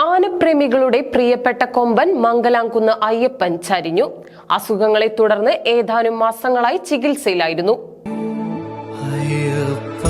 ആനപ്രേമികളുടെ പ്രിയപ്പെട്ട കൊമ്പൻ മംഗലാംകുന്ന് അയ്യപ്പൻ ചരിഞ്ഞു. അസുഖങ്ങളെ തുടർന്ന് ഏതാനും മാസങ്ങളായി ചികിത്സയിലായിരുന്നു. അയ്യപ്പ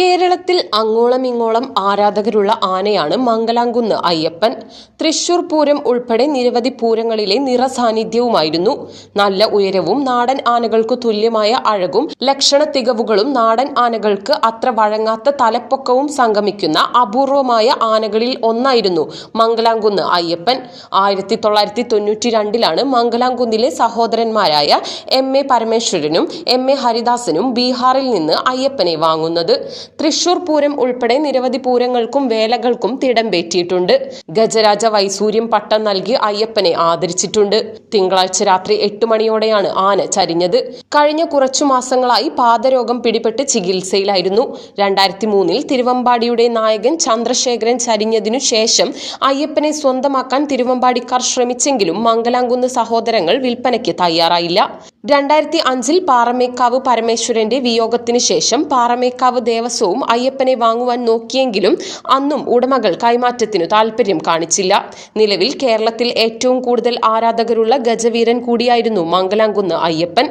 കേരളത്തിൽ അങ്ങോളം ഇങ്ങോളം ആരാധകരുള്ള ആനയാണ് മംഗലാംകുന്ന് അയ്യപ്പൻ. തൃശൂർ പൂരം ഉൾപ്പെടെ നിരവധി പൂരങ്ങളിലെ നിറസാന്നിധ്യവുമായിരുന്നു. നല്ല ഉയരവും നാടൻ ആനകൾക്ക് തുല്യമായ അഴകും ലക്ഷണ തികവുകളും നാടൻ ആനകൾക്ക് അത്ര വഴങ്ങാത്ത തലപ്പൊക്കവും സംഗമിക്കുന്ന അപൂർവമായ ആനകളിൽ ഒന്നായിരുന്നു മംഗലാംകുന്ന് അയ്യപ്പൻ. ആയിരത്തി തൊള്ളായിരത്തി തൊണ്ണൂറ്റി രണ്ടിലാണ് മംഗലാംകുന്നിലെ സഹോദരന്മാരായ എം എ പരമേശ്വരനും എം എ ഹരിദാസനും ബീഹാറിൽ നിന്ന് അയ്യപ്പനെ വാങ്ങുന്നത്. തൃശൂർ പൂരം ഉൾപ്പെടെ നിരവധി പൂരങ്ങൾക്കും വേലകൾക്കും തിടം തിടമ്പേറ്റിയിട്ടുണ്ട് ഗജരാജ വൈസൂര്യം പട്ടം നൽകി അയ്യപ്പനെ ആദരിച്ചിട്ടുണ്ട്. തിങ്കളാഴ്ച രാത്രി എട്ട് മണിയോടെയാണ് ആന ചരിഞ്ഞത്. കഴിഞ്ഞ കുറച്ചു മാസങ്ങളായി പാദരോഗം പിടിപെട്ട് ചികിത്സയിലായിരുന്നു. രണ്ടായിരത്തി മൂന്നിൽ തിരുവമ്പാടിയുടെ നായകൻ ചന്ദ്രശേഖരൻ ചരിഞ്ഞതിനു ശേഷം അയ്യപ്പനെ സ്വന്തമാക്കാൻ തിരുവമ്പാടിക്കാർ ശ്രമിച്ചെങ്കിലും മംഗലാംകുന്ന് സഹോദരങ്ങൾ വിൽപ്പനയ്ക്ക് തയ്യാറായില്ല. രണ്ടായിരത്തി അഞ്ചിൽ പാറമേക്കാവ് പരമേശ്വരന്റെ വിയോഗത്തിന് ശേഷം പാറമേക്കാവ് ദേവസ്വവും അയ്യപ്പനെ വാങ്ങുവാൻ നോക്കിയെങ്കിലും അന്നും ഉടമകൾ കൈമാറ്റത്തിനു താൽപര്യം കാണിച്ചില്ല. നിലവിൽ കേരളത്തിൽ ഏറ്റവും കൂടുതൽ ആരാധകരുള്ള ഗജവീരൻ കൂടിയായിരുന്നു മംഗലാംകുന്ന് അയ്യപ്പൻ.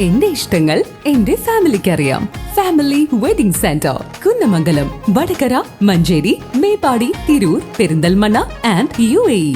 എന്റെ ഇഷ്ടങ്ങൾ എന്റെ ഫാമിലിക്ക് അറിയാം family wedding centre Kunnamangalam Vadakara Manjeri Meppadi Tirur Perinthalmanna and U A